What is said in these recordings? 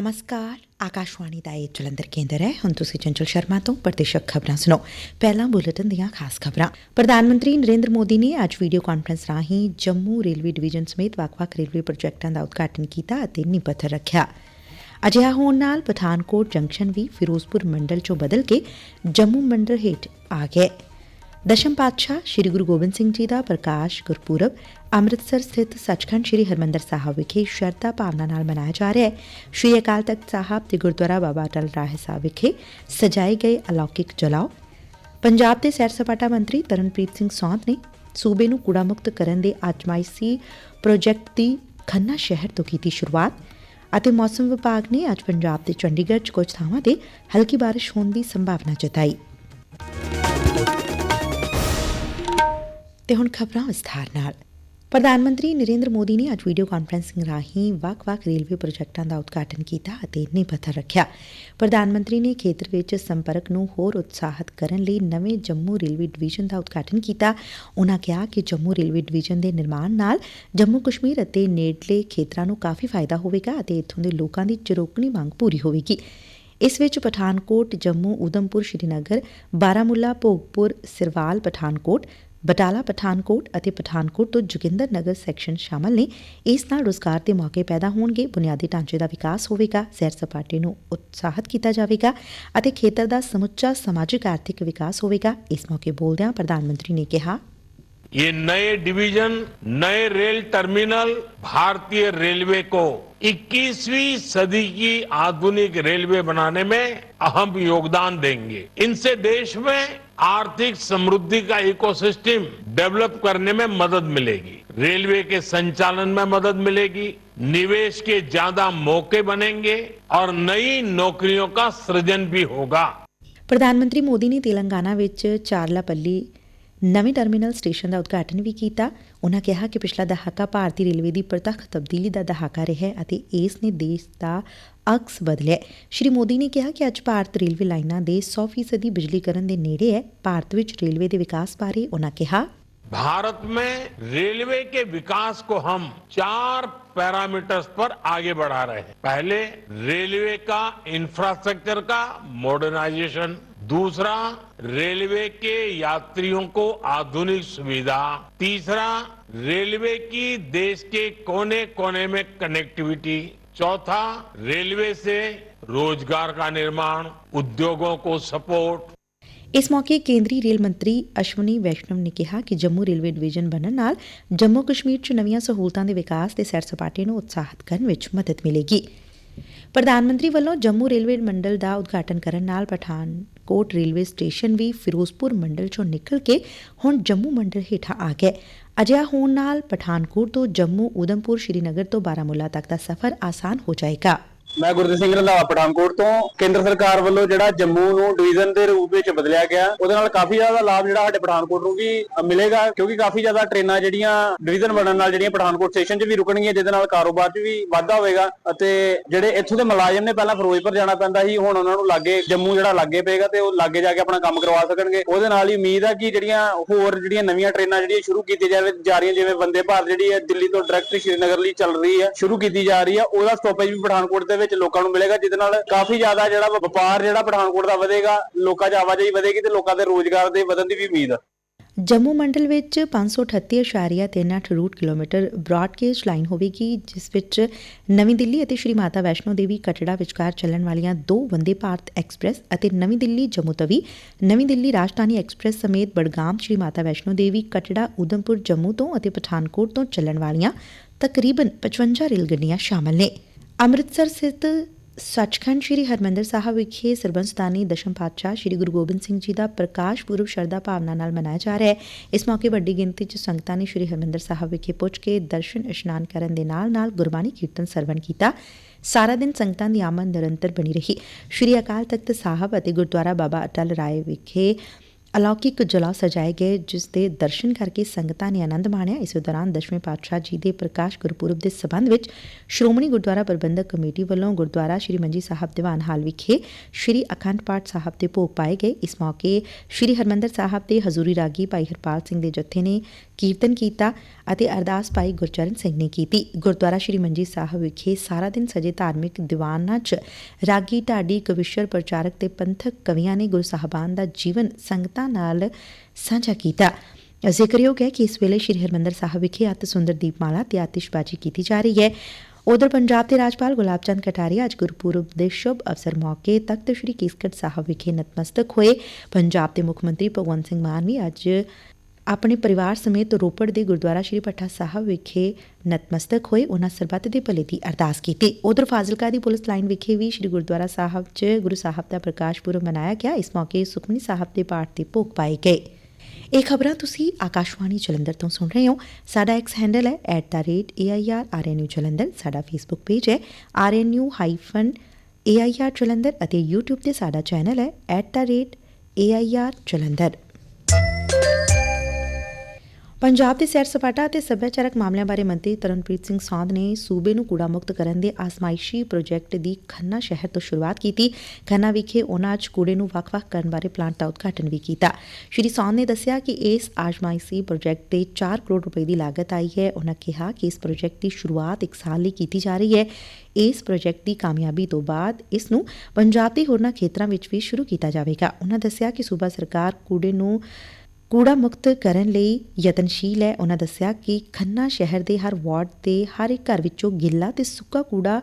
ਨਮਸਕਾਰ ਆਕਾਸ਼ਵਾਣੀ ਦਾ ਇਹ ਜਲੰਧਰ ਕੇਂਦਰ ਹੈ ਹੁਣ ਤੁਸੀਂ ਚੰਚਲ ਸ਼ਰਮਾ ਤੋਂ ਪ੍ਰਤੀਸ਼ਕ ਖਬਰਾਂ ਸੁਣੋ ਪਹਿਲਾਂ ਬੁਲੇਟਿਨ ਦੀਆਂ ਖਾਸ ਖਬਰਾਂ ਪ੍ਰਧਾਨ ਮੰਤਰੀ ਨਰਿੰਦਰ ਮੋਦੀ ਨੇ ਅੱਜ ਵੀਡੀਓ ਕਾਨਫਰੰਸ ਰਾਹੀਂ ਜੰਮੂ ਰੇਲਵੇ ਡਿਵੀਜ਼ਨ ਸਮੇਤ ਵੱਖ-ਵੱਖ ਰੇਲਵੇ ਪ੍ਰੋਜੈਕਟਾਂ ਦਾ ਉਦਘਾਟਨ ਕੀਤਾ ਅਤੇ ਨੀਂਹ ਪੱਥਰ ਰੱਖਿਆ ਅਜਿਹਾ ਹੋਣ ਨਾਲ ਪਠਾਨਕੋਟ ਜੰਕਸ਼ਨ ਵੀ ਫਿਰੋਜ਼ਪੁਰ ਮੰਡਲ ਚੋਂ ਬਦਲ ਕੇ ਜੰਮੂ ਮੰਡਲ ਹੇਠ ਆ ਗਿਆ ਦਸ਼ਮ ਪਾਤਸ਼ਾਹ ਸ੍ਰੀ ਗੁਰੂ ਗੋਬਿੰਦ ਸਿੰਘ ਜੀ ਦਾ ਪ੍ਰਕਾਸ਼ ਗੁਰਪੁਰਬ ਅੰਮ੍ਰਿਤਸਰ ਸਥਿਤ ਸੱਚਖੰਡ ਸ੍ਰੀ ਹਰਮੰਦਰ ਸਾਹਿਬ ਵਿਖੇ ਸ਼ਰਧਾ ਭਾਵਨਾ ਨਾਲ ਮਨਾਇਆ ਜਾ ਰਿਹਾ ਹੈ। ਸ੍ਰੀ ਅਕਾਲ ਤਖਤ ਸਾਹਿਬ ਤੇ ਗੁਰਦੁਆਰਾ ਬਾਬਾ ਅਟਲ ਰਾਏ ਸਾਹਿਬ ਵਿਖੇ ਸਜਾਏ ਗਏ ਅਲੌਕਿਕ ਜਲਾਓ। ਪੰਜਾਬ ਦੇ ਸੈਰ ਸਪਾਟਾ ਮੰਤਰੀ ਤਰਨਪ੍ਰੀਤ ਸਿੰਘ ਸੌਂਤ ਨੇ ਸੂਬੇ ਨੂੰ ਕੂੜਾ ਮੁਕਤ ਕਰਨ ਦੇ ਆਜਮਾਇਸ਼ੀ ਪ੍ਰੋਜੈਕਟ ਦੀ ਖੰਨਾ ਸ਼ਹਿਰ ਤੋਂ ਕੀਤੀ ਸ਼ੁਰੂਆਤ ਅਤੇ ਮੌਸਮ ਵਿਭਾਗ ਨੇ ਅੱਜ ਪੰਜਾਬ ਦੇ ਚੰਡੀਗੜ੍ਹ 'ਚ ਕੁਝ ਥਾਵਾਂ ਤੇ ਹਲਕੀ ਬਾਰਿਸ਼ ਹੋਣ ਦੀ ਸੰਭਾਵਨਾ ਜਤਾਈ। ਤੇ ਹੁਣ ਖਬਰਾਂ ਵਿਸਥਾਰ ਨਾਲ। ਪ੍ਰਧਾਨ ਮੰਤਰੀ ਨਰਿੰਦਰ ਮੋਦੀ ਨੇ ਅੱਜ ਵੀਡੀਓ ਕਾਨਫਰੰਸਿੰਗ ਰਾਹੀਂ ਵੱਖ-ਵੱਖ ਰੇਲਵੇ ਪ੍ਰੋਜੈਕਟਾਂ ਦਾ ਉਦਘਾਟਨ ਕੀਤਾ ਅਤੇ ਨੀਂਹ ਪੱਥਰ ਰੱਖਿਆ। ਪ੍ਰਧਾਨ ਮੰਤਰੀ ਨੇ ਖੇਤਰ ਵਿੱਚ ਸੰਪਰਕ ਨੂੰ ਹੋਰ ਉਤਸ਼ਾਹਿਤ ਕਰਨ ਲਈ ਨਵੇਂ ਜੰਮੂ ਰੇਲਵੇ ਡਿਵੀਜ਼ਨ ਦਾ ਉਦਘਾਟਨ ਕੀਤਾ। ਉਨ੍ਹਾਂ ਕਿਹਾ ਕਿ ਜੰਮੂ ਰੇਲਵੇ ਡਿਵੀਜ਼ਨ ਦੇ ਨਿਰਮਾਣ ਨਾਲ ਜੰਮੂ ਕਸ਼ਮੀਰ ਅਤੇ ਨੇੜਲੇ ਖੇਤਰਾਂ ਨੂੰ ਕਾਫੀ ਫਾਇਦਾ ਹੋਵੇਗਾ ਅਤੇ ਇੱਥੋਂ ਦੇ ਲੋਕਾਂ ਦੀ ਚਿਰੋਕਣੀ ਮੰਗ ਪੂਰੀ ਹੋਵੇਗੀ। ਇਸ ਵਿੱਚ ਪਠਾਨਕੋਟ, ਜੰਮੂ, ਉਦਮਪੁਰ, ਸ਼੍ਰੀਨਗਰ, ਬਾਰਾਮੁੱਲਾ, ਭੋਗਪੁਰ, ਸਿਰਵਾਲ, ਪਠਾਨਕੋਟ ਬਟਾਲਾ ਪਠਾਨਕੋਟ ਅਤੇ ਪਠਾਨਕੋਟ ਤੋਂ ਜੋਗਿੰਦਰ ਨਗਰ ਸੈਕਸ਼ਨ ਸ਼ਾਮਲ ਨੇ ਇਸ ਨਾਲ ਰੋਜ਼ਗਾਰ ਦੇ ਮੌਕੇ ਪੈਦਾ ਹੋਣਗੇ ਬੁਨਿਆਦੀ ਢਾਂਚੇ ਦਾ ਵਿਕਾਸ ਹੋਵੇਗਾ ਸੈਰ ਸਪਾਟੇ ਨੂੰ ਉਤਸ਼ਾਹਿਤ ਕੀਤਾ ਜਾਵੇਗਾ ਅਤੇ ਖੇਤਰ ਦਾ ਸਮੁੱਚਾ ਸਮਾਜਿਕ ਆਰਥਿਕ ਵਿਕਾਸ ਹੋਵੇਗਾ ਇਸ ਮੌਕੇ ਬੋਲਦਿਆਂ ਪ੍ਰਧਾਨ ਮੰਤਰੀ ਨੇ ਕਿਹਾ ये नए डिवीजन नए रेल टर्मिनल भारतीय रेलवे को 21वीं सदी की आधुनिक रेलवे बनाने में अहम योगदान देंगे इनसे देश में आर्थिक समृद्धि का इकोसिस्टम डेवलप करने में मदद मिलेगी रेलवे के संचालन में मदद मिलेगी निवेश के ज्यादा मौके बनेंगे और नई नौकरियों का सृजन भी होगा ਪ੍ਰਧਾਨ ਮੰਤਰੀ ਮੋਦੀ ਨੇ ਤੇਲੰਗਾਨਾ ਵਿੱਚ ਚਾਰਲਾਪੱਲੀ ਨਵੇਂ ਟਰਮੀਨਲ ਸਟੇਸ਼ਨ ਦਾ ਉਦਘਾਟਨ ਵੀ ਕੀਤਾ ਉਨ੍ਹਾਂ ਕਿਹਾ ਕਿ ਪਿਛਲਾ ਦਹਾਕਾ ਭਾਰਤੀ ਰੇਲਵੇ ਦੀ ਪ੍ਰਤੱਖ ਤਬਦੀਲੀ ਦਾ ਦਹਾਕਾ ਰਿਹਾ ਹੈ ਅਤੇ ਇਸ ਨੇ ਦੇਸ਼ ਦਾ ਅਕਸ ਬਦਲਿਆ ਹੈ। ਸ਼੍ਰੀ ਮੋਦੀ ਨੇ ਕਿਹਾ ਕਿ ਅੱਜ ਭਾਰਤ ਰੇਲਵੇ ਲਾਈਨਾਂ ਦੇ 100% ਬਿਜਲੀਕਰਨ ਦੇ ਨੇੜੇ ਹੈ ਭਾਰਤ ਵਿੱਚ ਰੇਲਵੇ ਦੇ ਵਿਕਾਸ ਬਾਰੇ ਉਨ੍ਹਾਂ ਕਿਹਾ भारत में रेलवे के विकास को हम चार पैरामीटर्स पर आगे बढ़ा रहे हैं पहले रेलवे का इंफ्रास्ट्रक्चर का मॉडर्नाइजेशन दूसरा रेलवे के यात्रियों को आधुनिक सुविधा तीसरा रेलवे की देश के कोने कोने में कनेक्टिविटी चौथा रेलवे से रोजगार का निर्माण उद्योगों को सपोर्ट ਇਸ ਮੌਕੇ ਕੇਂਦਰੀ ਰੇਲ ਮੰਤਰੀ ਅਸ਼ਵਨੀ ਵੈਸ਼ਨਵ ਨੇ ਕਿਹਾ ਕਿ ਜੰਮੂ ਰੇਲਵੇ ਡਿਵੀਜ਼ਨ ਬਣਨ ਨਾਲ ਜੰਮੂ ਕਸ਼ਮੀਰ 'ਚ ਨਵੀਆਂ ਸਹੂਲਤਾਂ ਦੇ ਵਿਕਾਸ ਤੇ ਸੈਰ ਸਪਾਟੇ ਨੂੰ ਉਤਸ਼ਾਹਿਤ ਕਰਨ ਵਿੱਚ ਮਦਦ ਮਿਲੇਗੀ ਪ੍ਰਧਾਨ ਮੰਤਰੀ ਵੱਲੋਂ ਜੰਮੂ ਰੇਲਵੇ ਮੰਡਲ ਦਾ ਉਦਘਾਟਨ ਕਰਨ ਨਾਲ ਪਠਾਨਕੋਟ ਰੇਲਵੇ ਸਟੇਸ਼ਨ ਵੀ ਫਿਰੋਜ਼ਪੁਰ ਮੰਡਲ 'ਚੋਂ ਨਿਕਲ ਕੇ ਹੁਣ ਜੰਮੂ ਮੰਡਲ ਹੇਠਾਂ ਆ ਗਿਆ ਅਜਿਹਾ ਹੋਣ ਨਾਲ ਪਠਾਨਕੋਟ ਤੋਂ ਜੰਮੂ ਉਦਮਪੁਰ ਸ਼੍ਰੀਨਗਰ ਤੋਂ ਬਾਰਾਮੂਲਾ ਤੱਕ ਦਾ ਸਫ਼ਰ ਆਸਾਨ ਹੋ ਜਾਏਗਾ ਮੈਂ ਗੁਰਦੀਪ ਸਿੰਘ ਰੰਧਾਵਾ, ਪਠਾਨਕੋਟ ਤੋਂ। ਕੇਂਦਰ ਸਰਕਾਰ ਵੱਲੋਂ ਜਿਹੜਾ ਜੰਮੂ ਨੂੰ ਡਿਵੀਜ਼ਨ ਦੇ ਰੂਪ ਵਿੱਚ ਬਦਲਿਆ ਗਿਆ। ਉਹਦੇ ਨਾਲ ਕਾਫੀ ਜ਼ਿਆਦਾ ਲਾਭ ਜਿਹੜਾ ਸਾਡੇ ਪਠਾਨਕੋਟ ਨੂੰ ਵੀ ਮਿਲੇਗਾ, ਕਿਉਂਕਿ ਕਾਫੀ ਜ਼ਿਆਦਾ ਟ੍ਰੇਨਾਂ ਜਿਹੜੀਆਂ ਡਿਵੀਜ਼ਨ ਬਣਨ ਨਾਲ ਜਿਹੜੀਆਂ ਪਠਾਨਕੋਟ ਸਟੇਸ਼ਨ 'ਚ ਵੀ ਰੁਕਣਗੀਆਂ, ਜਿਹਦੇ ਨਾਲ ਕਾਰੋਬਾਰ 'ਚ ਵੀ ਵਾਧਾ ਹੋਵੇਗਾ। ਅਤੇ ਜਿਹੜੇ ਇੱਥੋਂ ਦੇ ਮੁਲਾਜ਼ਮ ਨੇ, ਪਹਿਲਾਂ ਫਿਰੋਜ਼ਪੁਰ ਜਾਣਾ ਪੈਂਦਾ ਸੀ, ਹੁਣ ਉਹਨਾਂ ਨੂੰ ਲਾਗੇ, ਜੰਮੂ ਜਿਹੜਾ ਲਾਗੇ ਪਏਗਾ ਤੇ ਉਹ ਲਾਗੇ ਜਾ ਕੇ ਆਪਣਾ ਕੰਮ ਕਰਵਾ ਸਕਣਗੇ। ਉਹਦੇ ਨਾਲ ਹੀ ਉਮੀਦ ਹੈ ਕਿ ਜਿਹੜੀਆਂ ਹੋਰ ਜਿਹੜੀਆਂ ਨਵੀਆਂ ਟ੍ਰੇਨਾਂ ਜਿਹੜੀਆਂ ਸ਼ੁਰੂ ਕੀਤੀਆਂ ਜਾਵੇ, ਜਾ ਰਹੀਆਂ ਜਿਵੇਂ ਵੰਦੇ ਭਾਰਤ ਜਿਹੜੀ ਹੈ, ਦਿੱਲੀ ਤੋਂ ਡਾਇਰੈਕਟ ਸ਼੍ਰੀਨਗਰ ਲਈ ਚੱਲ ਰਹੀ ਹੈ, ਸ਼ੁਰੂ ਕੀਤੀ ਜਾ ਰਹੀ ਹੈ, ਉਹਦਾ ਸਟਾਪੇਜ ਵੀ ਪਠਾਨਕੋਟ ਦੇ ਵਿੱਚ ਲੋਕਾਂ ਨੂੰ ਮਿਲੇਗਾ, ਜਿਹਦੇ ਨਾਲ ਕਾਫੀ ਜ਼ਿਆਦਾ ਜਿਹੜਾ ਵਪਾਰ ਜਿਹੜਾ ਪਠਾਨਕੋਟ ਦਾ ਵਧੇਗਾ, ਲੋਕਾਂ 'ਚ ਆਵਾਜਾਈ ਵਧੇਗੀ ਤੇ ਲੋਕਾਂ ਦੇ ਰੋਜ਼ਗਾਰ ਦੇ ਵਧਣ ਦੀ ਵੀ ਉਮੀਦ ਹੈ ਜੰਮੂ ਮੰਡਲ ਵਿੱਚ 538.38 ਰੂਟ ਕਿਲੋਮੀਟਰ ਬ੍ਰਾਡਗੇਜ ਲਾਈਨ ਹੋਵੇਗੀ, ਜਿਸ ਵਿੱਚ ਨਵੀਂ ਦਿੱਲੀ ਅਤੇ ਸ਼੍ਰੀ ਮਾਤਾ ਵੈਸ਼ਨੋ ਦੇਵੀ ਕਟੜਾ ਵਿਚਕਾਰ ਚੱਲਣ ਵਾਲੀਆਂ ਦੋ ਵੰਦੇ ਭਾਰਤ ਐਕਸਪ੍ਰੈਸ ਅਤੇ ਨਵੀਂ ਦਿੱਲੀ ਜੰਮੂ ਤਵੀ, ਨਵੀਂ ਦਿੱਲੀ ਰਾਜਧਾਨੀ ਐਕਸਪ੍ਰੈਸ ਸਮੇਤ ਬੜਗਾਮ ਸ਼੍ਰੀ ਮਾਤਾ ਵੈਸ਼ਨੋ ਦੇਵੀ ਕਟੜਾ ਉਦਮਪੁਰ ਜੰਮੂ ਤੋਂ ਅਤੇ ਪਠਾਨਕੋਟ ਤੋਂ ਚੱਲਣ ਵਾਲੀਆਂ ਤਕਰੀਬਨ 55 ਰੇਲ ਗੱਡੀਆਂ ਸ਼ਾਮਲ ਨੇ। ਅੰਮ੍ਰਿਤਸਰ ਸਥਿਤ ਸੱਚਖੰਡ ਸ੍ਰੀ ਹਰਮੰਦਰ ਸਾਹਿਬ ਵਿਖੇ ਸਰਬੰਸਦਾਨੀ ਦਸ਼ਮ ਪਾਤਸ਼ਾਹ ਸ੍ਰੀ ਗੁਰੂ ਗੋਬਿੰਦ ਸਿੰਘ ਜੀ ਦਾ ਪ੍ਰਕਾਸ਼ ਪੁਰਬ ਸ਼ਰਧਾ ਭਾਵਨਾ ਨਾਲ ਮਨਾਇਆ ਜਾ ਰਿਹਾ ਹੈ। ਇਸ ਮੌਕੇ ਵੱਡੀ ਗਿਣਤੀ 'ਚ ਸੰਗਤਾਂ ਨੇ ਸ੍ਰੀ ਹਰਮੰਦਰ ਸਾਹਿਬ ਵਿਖੇ ਪਹੁੰਚ ਕੇ ਦਰਸ਼ਨ ਇਸ਼ਨਾਨ ਕਰਨ ਦੇ ਨਾਲ-ਨਾਲ ਗੁਰਬਾਣੀ ਕੀਰਤਨ ਸਰਵਣ ਕੀਤਾ। ਸਾਰਾ ਦਿਨ ਸੰਗਤਾਂ ਦੀ ਆਮਦ ਨਿਰੰਤਰ ਬਣੀ ਰਹੀ। ਸ੍ਰੀ ਅਕਾਲ ਤਖਤ ਸਾਹਿਬ ਅਤੇ ਗੁਰਦੁਆਰਾ ਬਾਬਾ ਅਟਲ ਰਾਏ ਵਿਖੇ ਅਲੌਕਿਕ ਜਲਾ ਸਜਾਏ ਗਏ, ਜਿਸ ਦੇ ਦਰਸ਼ਨ ਕਰਕੇ ਸੰਗਤਾਂ ਨੇ ਆਨੰਦ ਮਾਣਿਆ। ਇਸ ਦੌਰਾਨ ਦਸ਼ਵੇਂ ਪਾਤਸ਼ਾਹ ਜੀ ਦੇ ਪ੍ਰਕਾਸ਼ ਗੁਰਪੁਰਬ ਦੇ ਸਬੰਧ ਵਿੱਚ ਸ਼੍ਰੋਮਣੀ ਗੁਰਦੁਆਰਾ ਪ੍ਰਬੰਧਕ ਕਮੇਟੀ ਵੱਲੋਂ ਗੁਰਦੁਆਰਾ ਸ਼੍ਰੀ ਮੰਜੀ ਸਾਹਿਬ ਦੀਵਾਨ ਹਾਲ ਵਿਖੇ ਸ਼੍ਰੀ ਅਖੰਡ ਪਾਠ ਸਾਹਿਬ ਦੇ ਭੋਗ ਪਾਏ ਗਏ। ਇਸ ਮੌਕੇ ਸ਼੍ਰੀ ਹਰਮੰਦਰ ਸਾਹਿਬ ਦੇ ਹਜ਼ੂਰੀ ਰਾਗੀ ਭਾਈ ਹਰਪਾਲ ਸਿੰਘ ਦੇ ਜਥੇ ਨੇ ਕੀਰਤਨ ਕੀਤਾ ਅਤੇ ਅਰਦਾਸ ਭਾਈ ਗੁਰਚਰਨ ਸਿੰਘ ਨੇ ਕੀਤੀ। ਗੁਰਦੁਆਰਾ ਸ਼੍ਰੀ ਮੰਜੀ ਸਾਹਿਬ ਵਿਖੇ ਸਾਰਾ ਦਿਨ ਸਜੇ ਧਾਰਮਿਕ ਦੀਵਾਨਾਂ 'ਚ ਰਾਗੀ ਢਾਡੀ, ਕਵਿਸ਼ਰ ਪ੍ਰਚਾਰਕ ਤੇ ਪੰਥਕ ਕਵੀਆਂ ਨੇ ਗੁਰੂ ਸਾਹਿਬਾਨ ਦਾ ਜੀਵਨ ਸੰਗਤਾਂ ਨਾਲ ਸਾਂਝਾ ਕੀਤਾ। ਜ਼ਿਕਰਯੋਗ ਹੈ ਕਿ ਇਸ ਵੇਲੇ ਸ਼੍ਰੀ ਹਰਮੰਦਰ ਸਾਹਿਬ ਵਿਖੇ ਅਤ ਸੁੰਦਰ ਦੀਪਮਾਲਾ ਤੇ ਆਤਿਸ਼ਬਾਜ਼ੀ ਕੀਤੀ ਜਾ ਰਹੀ ਹੈ। ਉਧਰ ਪੰਜਾਬ ਦੇ ਰਾਜਪਾਲ ਗੁਲਾਬ ਚੰਦ ਕਟਾਰੀਆ ਅੱਜ ਗੁਰਪੁਰਬ ਦੇ ਸ਼ੁਭ ਅਵਸਰ ਮੌਕੇ ਤਖਤ ਸ੍ਰੀ ਕੇਸਗੜ੍ਹ ਸਾਹਿਬ ਵਿਖੇ ਨਤਮਸਤਕ ਹੋਏ। ਪੰਜਾਬ ਦੇ ਮੁੱਖ ਮੰਤਰੀ ਭਗਵੰਤ ਸਿੰਘ ਮਾਨ ਵੀ ਅੱਜ ਆਪਣੇ ਪਰਿਵਾਰ ਸਮੇਤ ਰੋਪੜ ਦੇ ਗੁਰਦੁਆਰਾ ਸ਼੍ਰੀ ਪੱਠਾ ਸਾਹਿਬ ਵਿਖੇ ਨਤਮਸਤਕ ਹੋਏ ਉਹਨਾਂ ਸਰਬੱਤ ਦੇ ਭਲੇ ਦੀ ਅਰਦਾਸ ਕੀਤੀ। ਉਧਰ ਫਾਜ਼ਿਲਕਾ ਦੀ ਪੁਲਿਸ ਲਾਈਨ ਵਿਖੇ ਵੀ ਸ਼੍ਰੀ ਗੁਰਦੁਆਰਾ ਸਾਹਿਬ 'ਚ ਗੁਰੂ ਸਾਹਿਬ ਦਾ ਪ੍ਰਕਾਸ਼ ਪੁਰਬ ਮਨਾਇਆ ਗਿਆ। ਇਸ ਮੌਕੇ ਸੁਖਮਨੀ ਸਾਹਿਬ ਦੇ ਪਾਠ ਤੇ ਭੋਗ ਪਾਏ ਗਏ। ਇਹ ਖਬਰਾਂ ਤੁਸੀਂ ਆਕਾਸ਼ਵਾਣੀ ਜਲੰਧਰ ਤੋਂ ਸੁਣ ਰਹੇ ਹੋ। ਸਾਡਾ ਐਕਸ ਹੈਂਡਲ ਹੈ @airrnu ਜਲੰਧਰ। ਸਾਡਾ ਫੇਸਬੁੱਕ ਪੇਜ ਹੈ rnu-air ਜਲੰਧਰ ਅਤੇ YouTube ਤੇ ਸਾਡਾ ਚੈਨਲ ਹੈ @air ਜਲੰਧਰ। ਪੰਜਾਬ ਦੇ ਸੈਰ ਸਪਾਟਾ ਅਤੇ ਸੱਭਿਆਚਾਰਕ ਮਾਮਲਿਆਂ ਬਾਰੇ ਮੰਤਰੀ ਤਰਨਪ੍ਰੀਤ ਸਿੰਘ ਸਾਧ ਨੇ ਸੂਬੇ ਨੂੰ ਕੂੜਾ ਮੁਕਤ ਕਰਨ ਦੇ ਆਸਮਾਇਸ਼ੀ ਪ੍ਰੋਜੈਕਟ ਦੀ ਖੰਨਾ ਸ਼ਹਿਰ ਤੋਂ ਸ਼ੁਰੂਆਤ ਕੀਤੀ। ਖੰਨਾ ਵਿਖੇ ਉਹਨਾਂ ਅੱਜ ਕੂੜੇ ਨੂੰ ਵੱਖ-ਵੱਖ ਕਰਨ ਬਾਰੇ ਪਲਾਂਟ ਦਾ ਉਦਘਾਟਨ ਵੀ ਕੀਤਾ। ਸ਼੍ਰੀ ਸਾਧ ਨੇ ਦੱਸਿਆ ਕਿ ਇਸ ਆਸਮਾਇਸ਼ੀ ਪ੍ਰੋਜੈਕਟ ਤੇ 4 ਕਰੋੜ ਰੁਪਏ ਦੀ ਲਾਗਤ ਆਈ ਹੈ। ਉਹਨਾਂ ਕਿਹਾ ਕਿ ਇਸ ਪ੍ਰੋਜੈਕਟ ਦੀ ਸ਼ੁਰੂਆਤ 1 ਸਾਲ ਲਈ ਕੀਤੀ ਜਾ ਰਹੀ ਹੈ। ਇਸ ਪ੍ਰੋਜੈਕਟ ਦੀ ਕਾਮਯਾਬੀ ਤੋਂ ਬਾਅਦ ਇਸ ਨੂੰ ਪੰਜਾਬ ਦੇ ਹੋਰਨਾਂ ਖੇਤਰਾਂ ਵਿੱਚ ਵੀ ਸ਼ੁਰੂ ਕੀਤਾ ਜਾਵੇਗਾ। ਉਹਨਾਂ ਦੱਸਿਆ ਕਿ ਸੂਬਾ ਸਰਕਾਰ ਕੂੜੇ ਨੂੰ ਕੂੜਾ ਮੁਕਤ ਕਰਨ ਲਈ ਯਤਨਸ਼ੀਲ ਹੈ। ਉਹਨਾਂ ਦੱਸਿਆ ਕਿ ਖੰਨਾ ਸ਼ਹਿਰ ਦੇ ਹਰ ਵਾਰਡ ਤੇ ਹਰ ਇੱਕ ਘਰ ਵਿੱਚੋਂ ਗਿੱਲਾ ਤੇ ਸੁੱਕਾ ਕੂੜਾ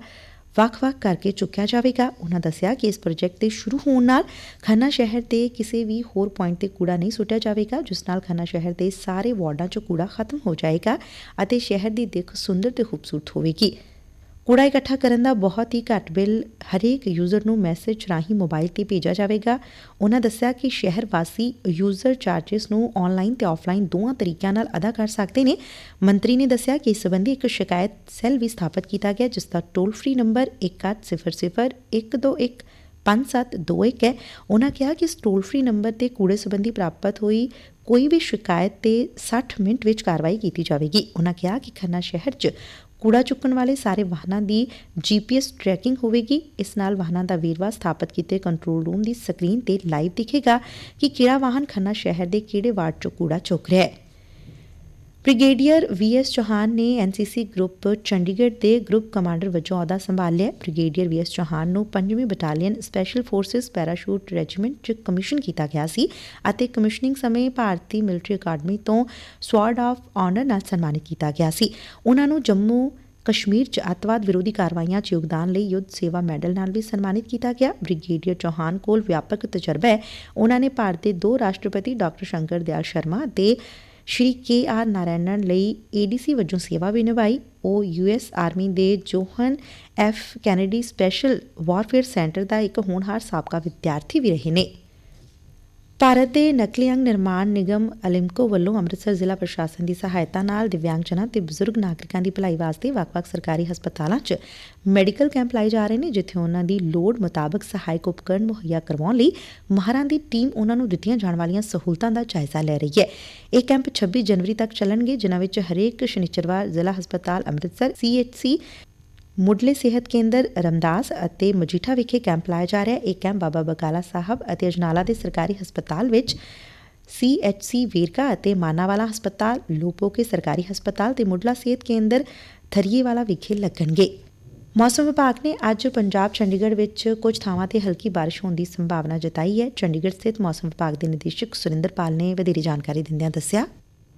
ਵੱਖ-ਵੱਖ ਕਰਕੇ ਚੁੱਕਿਆ ਜਾਵੇਗਾ। ਉਹਨਾਂ ਦੱਸਿਆ ਕਿ ਇਸ ਪ੍ਰੋਜੈਕਟ ਦੇ ਸ਼ੁਰੂ ਹੋਣ ਨਾਲ ਖੰਨਾ ਸ਼ਹਿਰ ਦੇ ਕਿਸੇ ਵੀ ਹੋਰ ਪੁਆਇੰਟ ਤੇ ਕੂੜਾ ਨਹੀਂ ਸੁੱਟਿਆ ਜਾਵੇਗਾ, ਜਿਸ ਨਾਲ ਖੰਨਾ ਸ਼ਹਿਰ ਦੇ ਸਾਰੇ ਵਾਰਡਾਂ 'ਚੋਂ ਕੂੜਾ ਖਤਮ ਹੋ ਜਾਏਗਾ ਅਤੇ ਸ਼ਹਿਰ ਦੀ ਦਿੱਖ ਸੁੰਦਰ ਤੇ ਖੂਬਸੂਰਤ ਹੋਵੇਗੀ। ਕੂੜਾ ਇਕੱਠਾ ਕਰਨ ਦਾ ਬਹੁਤ ਹੀ ਘੱਟ ਬਿੱਲ ਹਰੇਕ ਯੂਜ਼ਰ ਨੂੰ ਮੈਸੇਜ ਰਾਹੀਂ ਮੋਬਾਈਲ ਤੇ ਭੇਜਿਆ ਜਾਵੇਗਾ। ਉਹਨਾਂ ਦੱਸਿਆ ਕਿ ਸ਼ਹਿਰ ਵਾਸੀ ਯੂਜ਼ਰ ਚਾਰजेस ਨੂੰ ਆਨਲਾਈਨ ਤੇ ਆਫਲਾਈਨ ਦੋਵਾਂ ਤਰੀਕਿਆਂ ਨਾਲ ਅਦਾ ਕਰ ਸਕਦੇ ਨੇ। ਮੰਤਰੀ ਨੇ ਦੱਸਿਆ ਕਿ ਇਸ ਸੰਬੰਧੀ ਇੱਕ ਸ਼ਿਕਾਇਤ ਸੈੱਲ ਵੀ ਸਥਾਪਿਤ ਕੀਤਾ ਗਿਆ, ਜਿਸ ਦਾ ਟੋਲ ਫ੍ਰੀ ਨੰਬਰ 1800 5721 ਹੈ। ਉਹਨਾਂ ਕਿਹਾ ਕਿ ਇਸ ਟੋਲ ਫ੍ਰੀ ਨੰਬਰ ਤੇ ਕੂੜੇ ਸੰਬੰਧੀ ਪ੍ਰਾਪਤ ਹੋਈ ਕੋਈ ਵੀ ਸ਼ਿਕਾਇਤ ਤੇ 60 ਮਿੰਟ ਵਿੱਚ ਕਾਰਵਾਈ ਕੀਤੀ ਜਾਵੇਗੀ। ਉਹਨਾਂ ਕਿਹਾ ਕਿ ਖੰਨਾ ਸ਼ਹਿਰ 'ਚ ਕੂੜਾ ਚੁੱਕਣ ਵਾਲੇ ਸਾਰੇ ਵਾਹਨਾਂ ਦੀ ਜੀਪੀਐਸ ਟਰੈਕਿੰਗ ਹੋਵੇਗੀ। ਇਸ ਨਾਲ ਵਾਹਨਾਂ ਦਾ ਵੇਰਵਾ ਸਥਾਪਿਤ ਕੀਤੇ ਕੰਟਰੋਲ ਰੂਮ ਦੀ ਸਕਰੀਨ ਤੇ ਲਾਈਵ ਦਿਖੇਗਾ ਕਿ ਕਿਹੜਾ ਵਾਹਨ ਖੰਨਾ ਸ਼ਹਿਰ ਦੇ ਕਿਹੜੇ ਵਾਰਡ 'ਚੋਂ ਕੂੜਾ ਚੁੱਕ ਰਿਹਾ ਹੈ। ਬ੍ਰਿਗੇਡੀਅਰ ਵੀਐਸ ਚੌਹਾਨ ਨੇ ਐਨਸੀਸੀ ਗਰੁੱਪ ਚੰਡੀਗੜ੍ਹ ਦੇ ਗਰੁੱਪ ਕਮਾਂਡਰ ਵਜੋਂ ਅਹੁਦਾ ਸੰਭਾਲਿਆ। ਬ੍ਰਿਗੇਡੀਅਰ ਵੀਐਸ ਚੌਹਾਨ ਨੂੰ 5ਵੀਂ battalion special forces parachute regiment 'ਚ ਕਮਿਸ਼ਨ ਕੀਤਾ ਗਿਆ ਸੀ ਅਤੇ ਕਮਿਸ਼ਨਿੰਗ ਸਮੇਂ ਭਾਰਤੀ ਮਿਲਟਰੀ ਅਕਾਦਮੀ ਤੋਂ ਸਵਾਰਡ ਆਫ ਆਨਰ ਨਾਲ ਸਨਮਾਨਿਤ ਕੀਤਾ ਗਿਆ ਸੀ। ਉਹਨਾਂ ਨੂੰ ਜੰਮੂ ਕਸ਼ਮੀਰ 'ਚ ਅੱਤਵਾਦ ਵਿਰੋਧੀ ਕਾਰਵਾਈਆਂ 'ਚ ਯੋਗਦਾਨ ਲਈ ਯੁੱਧ ਸੇਵਾ ਮੈਡਲ ਨਾਲ ਵੀ ਸਨਮਾਨਿਤ ਕੀਤਾ ਗਿਆ। ਬ੍ਰਿਗੇਡੀਅਰ ਚੌਹਾਨ ਕੋਲ ਵਿਆਪਕ ਤਜਰਬਾ ਹੈ। ਉਹਨਾਂ ਨੇ ਭਾਰਤ ਦੇ ਦੋ ਰਾਸ਼ਟਰਪਤੀ ਡਾਕਟਰ ਸ਼ੰਕਰ ਦਿਆਲ ਸ਼ਰਮਾ ਅਤੇ ਸ਼੍ਰੀ ਕੇ ਆਰ ਨਾਰਾਇਣਨ ਲਈ ਏਡੀਸੀ ਵਜੋਂ ਸੇਵਾ ਵੀ ਨਿਭਾਈ। ਉਹ ਯੂਐਸ ਆਰਮੀ ਦੇ John F Kennedy special warfare centre ਦਾ ਇੱਕ ਹੋਣਹਾਰ ਸਾਬਕਾ ਵਿਦਿਆਰਥੀ ਵੀ ਰਹੇ ਨੇ। ਭਾਰਤ ਦੇ ਨਕਲੀ ਅੰਗ ਨਿਰਮਾਣ ਨਿਗਮ ਅਲਿਮਕੋ ਵੱਲੋਂ ਅੰਮ੍ਰਿਤਸਰ ਜ਼ਿਲ੍ਹਾ ਪ੍ਰਸ਼ਾਸਨ ਦੀ ਸਹਾਇਤਾ ਨਾਲ ਦਿਵਿਆਂਗਜਨਾਂ ਤੇ ਬਜ਼ੁਰਗ ਨਾਗਰਿਕਾਂ ਦੀ ਭਲਾਈ ਵਾਸਤੇ ਵੱਖ-ਵੱਖ ਸਰਕਾਰੀ ਹਸਪਤਾਲਾਂ 'ਚ ਮੈਡੀਕਲ ਕੈਂਪ ਲਾਏ ਜਾ ਰਹੇ ਨੇ, ਜਿੱਥੇ ਉਹਨਾਂ ਦੀ ਲੋੜ ਮੁਤਾਬਕ ਸਹਾਇਕ ਉਪਕਰਨ ਮੁਹੱਈਆ ਕਰਵਾਉਣ ਲਈ ਮਾਹਰਾਂ ਦੀ ਟੀਮ ਉਹਨਾਂ ਨੂੰ ਦਿੱਤੀਆਂ ਜਾਣ ਵਾਲੀਆਂ ਸਹੂਲਤਾਂ ਦਾ ਜਾਇਜ਼ਾ ਲੈ ਰਹੀ ਹੈ। ਇਹ ਕੈਂਪ 26 ਜਨਵਰੀ ਤੱਕ ਚੱਲਣਗੇ, ਜਿਨ੍ਹਾਂ ਵਿੱਚ ਹਰੇਕ ਸ਼ਨੀਚਰਵਾਰ ਜ਼ਿਲ੍ਹਾ ਹਸਪਤਾਲ ਅੰਮ੍ਰਿਤਸਰ, ਸੀਐਚਸੀ ਮੁੱਢਲੇ ਸਿਹਤ ਕੇਂਦਰ ਰਮਦਾਸ ਅਤੇ ਮਜੀਠਾ ਵਿਖੇ ਕੈਂਪ ਲਾਇਆ ਜਾ ਰਿਹਾ। ਇਹ ਕੈਂਪ ਬਾਬਾ ਬਕਾਲਾ ਸਾਹਿਬ ਅਤੇ ਅਜਨਾਲਾ ਦੇ ਸਰਕਾਰੀ ਹਸਪਤਾਲ ਵਿੱਚ ਸੀਐਚਸੀ ਵੇਰਕਾ ਅਤੇ ਮਾਨਾਵਾਲਾ ਹਸਪਤਾਲ, ਲੋਪੋਕੇ ਸਰਕਾਰੀ ਹਸਪਤਾਲ ਤੇ ਮੁੱਢਲਾ ਸਿਹਤ ਕੇਂਦਰ ਥਰੀਏਵਾਲਾ ਵਿਖੇ ਲੱਗਣਗੇ। ਮੌਸਮ ਵਿਭਾਗ ਨੇ ਅੱਜ ਪੰਜਾਬ ਚੰਡੀਗੜ੍ਹ ਵਿੱਚ ਕੁਝ ਥਾਵਾਂ ਤੇ ਹਲਕੀ بارش ਹੋਣ ਦੀ ਸੰਭਾਵਨਾ ਜਤਾਈ ਹੈ। ਚੰਡੀਗੜ੍ਹ ਸਥਿਤ ਮੌਸਮ ਵਿਭਾਗ ਦੇ ਨਿਦੇਸ਼ਕ ਸੁਰਿੰਦਰਪਾਲ ਨੇ ਵਧੇਰੇ ਜਾਣਕਾਰੀ ਦਿੰਦਿਆਂ ਦੱਸਿਆ।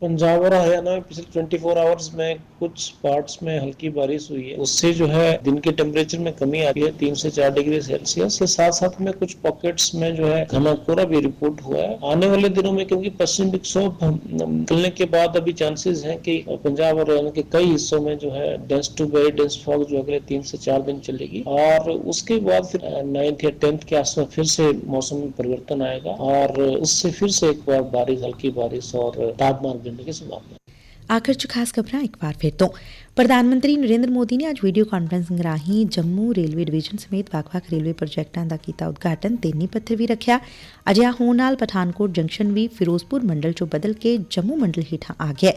पंजाब और हरियाणा में पिछले 24 आवर्स में कुछ पार्ट्स में हल्की बारिश हुई है। उससे जो है दिन के टेम्परेचर में कमी आ रही है, तीन से चार डिग्री सेल्सियस के साथ साथ में कुछ पॉकेट्स में जो है घना कोहरा भी रिपोर्ट हुआ है। आने वाले दिनों में क्योंकि पश्चिम विक्षोभ निकलने के बाद अभी चांसेस है की पंजाब और हरियाणा के कई हिस्सों में जो है dense to very dense fog जो अगले तीन से चार दिन चलेगी। और उसके बाद फिर नाइन्थ या टेंथ के आसपास फिर से मौसम में परिवर्तन आएगा। और उससे फिर से एक बार बारिश, हल्की बारिश और तापमान ਪੈਣ ਦੀ ਸੰਭਾਵਨਾ ਆਖਰ ਚ ਖਾਸ ਖਬਰਾਂ ਇੱਕ ਵਾਰ ਫਿਰ ਤੋਂ। ਪ੍ਰਧਾਨ ਮੰਤਰੀ ਨਰਿੰਦਰ ਮੋਦੀ ਨੇ ਅੱਜ ਵੀਡੀਓ ਕਾਨਫਰੰਸਿੰਗ ਰਾਹੀਂ ਜੰਮੂ ਰੇਲਵੇ ਡਿਵੀਜ਼ਨ ਸਮੇਤ ਵੱਖ-ਵੱਖ ਰੇਲਵੇ ਪ੍ਰੋਜੈਕਟਾਂ ਦਾ ਕੀਤਾ ਉਦਘਾਟਨ ਤੇ ਨੀਂਹ ਪੱਥਰ ਵੀ ਰੱਖਿਆ। ਅਜਿਹਾ ਹੋਣ ਨਾਲ ਪਠਾਨਕੋਟ ਜੰਕਸ਼ਨ ਵੀ ਫਿਰੋਜ਼ਪੁਰ ਮੰਡਲ ਚੋਂ ਬਦਲ ਕੇ ਜੰਮੂ ਮੰਡਲ ਹੇਠਾਂ ਆ ਗਿਆ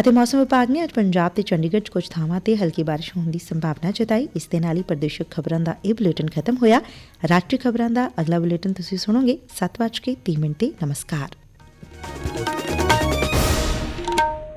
ਅਤੇ ਮੌਸਮ ਵਿਭਾਗ ਨੇ ਅੱਜ ਪੰਜਾਬ ਤੇ ਚੰਡੀਗੜ੍ਹ 'ਚ ਕੁਝ ਥਾਵਾਂ ਤੇ ਹਲਕੀ بارش ਹੋਣ ਦੀ ਸੰਭਾਵਨਾ ਜਤਾਈ। ਇਸ ਦੇ ਨਾਲ ਹੀ ਪ੍ਰਦੇਸ਼ਕ ਖਬਰਾਂ ਦਾ ਇਹ ਬੁਲੇਟਿਨ ਖਤਮ ਹੋਇਆ। ਰਾਸ਼ਟਰੀ ਖਬਰਾਂ ਦਾ ਅਗਲਾ ਬੁਲੇਟਿਨ ਤੁਸੀਂ ਸੁਣੋਗੇ। 7:30 ਮਿੰਟ ਤੇ ਨਮਸਕਾਰ।